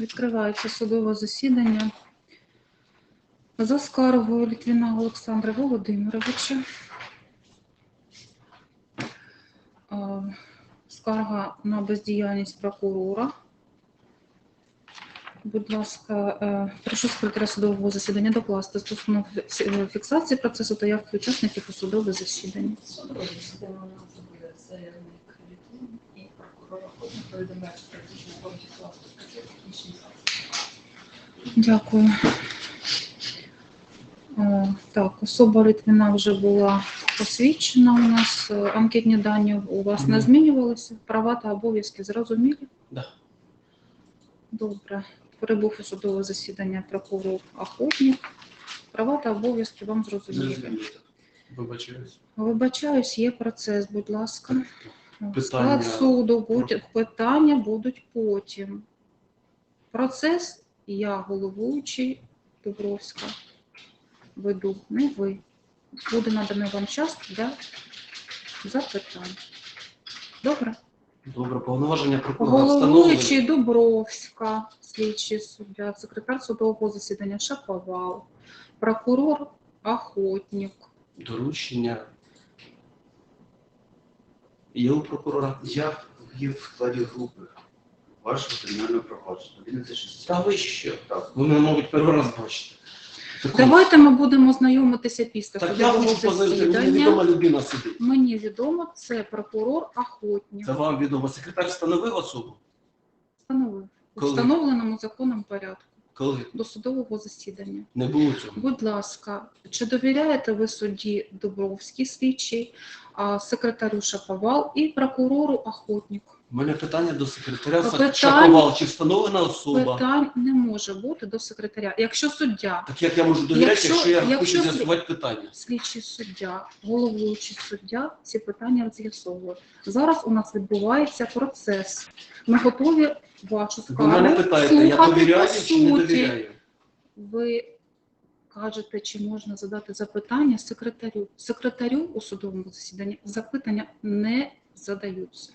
Відкривається судове засідання за скаргою Літвіна Олександра Володимировича. Скарга на бездіяльність прокурора. Будь ласка, е, прошу секретаря судового засідання докласти стосовно е, фіксації процесу та явки учасників у судове засідання. Судове засідання у нас буде заявник Літвін і прокурор повідомляє, практично формі Дякую. Е, Так, особа Литвина вже була посвідчена у нас. Е, Анкетні дані у вас не змінювалися. Права та обов'язки зрозумілі? Да. Добре. Прибув у судове засідання прокурор Охотник. Права та обов'язки вам зрозумілі. Зрозуміло. Вибачаюсь. Вибачаюсь, є процес, будь ласка. Питання Склад суду будуть питання будуть потім. Процес я головуючий Дубровська веду, не ви. Буде наданий вам час для запитань. Добре? Добре, повноваження прокурора встановлені. Головуючий Дубровська, слідчий суддя, секретар судового засідання Шаповал, прокурор Охотник. Доручення. Є у прокурора. Я є в складі групи вашого кримінального провадження. 11 Та ви що? Так. Ви мене, мабуть, перший раз бачите. Давайте ми будемо знайомитися після Так я судового познати, мені засідання. відома людина сидить. Мені відомо, це прокурор Охотник. Це вам відомо. Секретар встановив особу? Встановив у Коли? встановленому законом порядку Коли? до судового засідання. Не було цього. Будь ласка, чи довіряєте ви судді Дубровський слідчий, а, секретарю Шаповал і прокурору Охотник? У мене питання до секретаря Питань- Шаповал. Чи встановлена особа? Питань не може бути до секретаря. Якщо суддя, Так як я можу довіряти, Якщо- якщо, я якщо хочу слід- з'ясувати питання? слідчий суддя, головуючий суддя ці питання з'ясовує. Зараз у нас відбувається процес. Ми готові вашу Ви мене скаргу питаєте, я слухати довіряю чи не суті. довіряю? Ви кажете, чи можна задати запитання секретарю. Секретарю у судовому засіданні запитання не задаються.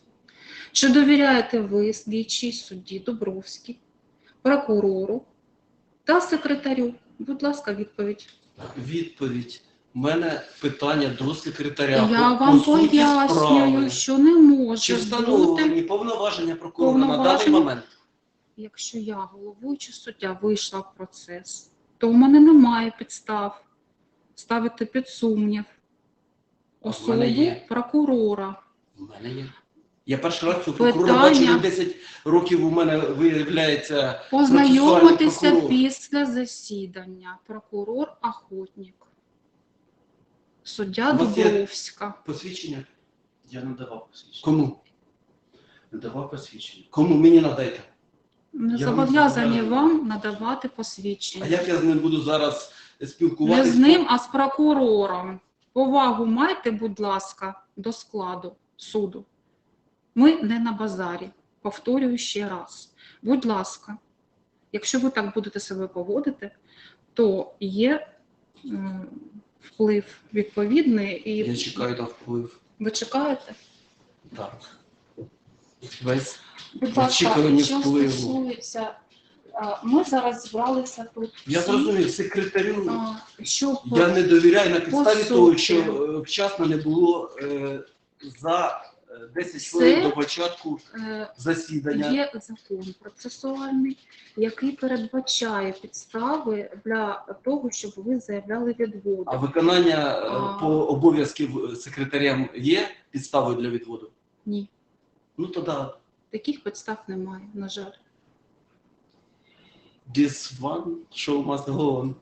Чи довіряєте ви слідчій судді Дубровській, прокурору та секретарю? Будь ласка, відповідь. Відповідь. У мене питання до секретаря. Я по- вам по суті пояснюю, справи. що не може Чи бути, встановлені повноваження прокурора на даний Повноваження? момент? якщо я, головуючий суддя, вийшла в процес, то у мене немає підстав ставити під сумнів А в особу є. прокурора. У мене є. Я перший раз Питання- прокурора бачу вже 10 років у мене виявляється Познайомитися після засідання. Прокурор Охотник. Суддя Дубровська. посвідчення. Я не давав посвідчення. Кому? Не давав посвідчення. Кому мені надайте? Не зобов'язані вам надавати посвідчення. А як я з ним буду зараз спілкуватися? Не з ним, а з прокурором. Повагу майте, будь ласка, до складу суду. Ми не на базарі. Повторюю ще раз. Будь ласка, якщо ви так будете себе поводити, то є вплив відповідний, і Я чекаю на вплив. ви чекаєте. Так. Весь Будь ласка, що впливу. стосується, ми зараз зібралися тут. я зрозумів, секретарю. щоб Я не довіряю на підставі того, що е, вчасно не було е, за 10 Це- хвилин до початку е, засідання. Є закон процесуальний, який передбачає підстави для того, щоб ви заявляли відводи. А виконання е, А. по обов'язків секретарям є підставою для відводу? Ні, Ну тоді таких підстав немає, на жаль. this one show must go on.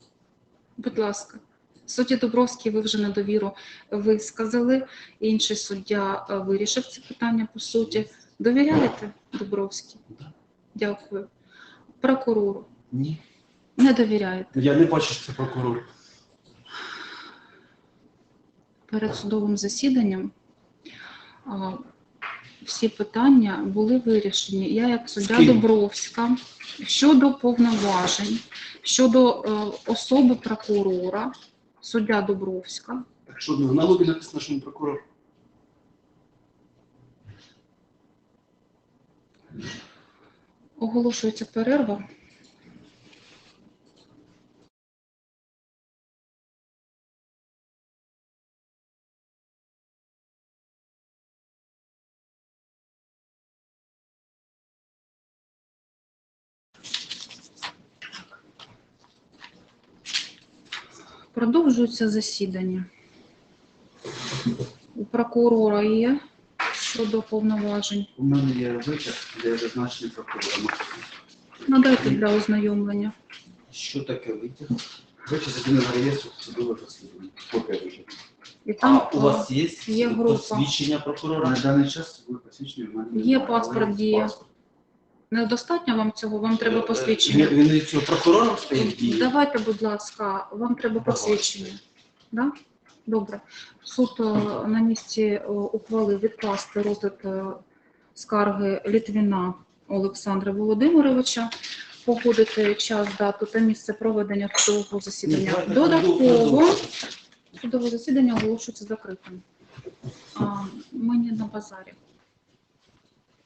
Будь ласка, судді Дубровський, ви вже недовіру висказали. Інший суддя е, вирішив це питання по суті. Довіряєте Дубровський? Да. Дякую. Прокурору Ні. не довіряєте. Я не бачу, що це прокурор. перед судовим засіданням а, всі питання були вирішені. Я, як суддя? Дубровська, щодо повноважень, щодо е, особи прокурора, суддя Дубровська, Так що в налогі написано, що він прокурор. Оголошується перерва. Продовжується засідання. У прокурора є щодо повноважень. У мене є витяг, де зазначений прокурором. Надайте для ознайомлення. Що таке витяг? Витяг з єдиного реєстру судових розслідувань. Копія витягу. І там А у вас є, є група. посвідчення прокурора? На даний час ви посвідчення в мене Є немає, паспорт але діє. паспорт. Недостатньо вам цього, вам треба Е, посвідчення. Він, він цього прокурором стоїть? Давайте, будь ласка, вам треба посвідчення. Да? Добре. Суд е, на місці е, ухвалив відкласти розгляд е, скарги Літвіна Олександра Володимировича, погодити час, дату та місце проведення судового засідання. Додатково судове засідання оголошується закритим. А, Ми не на базарі.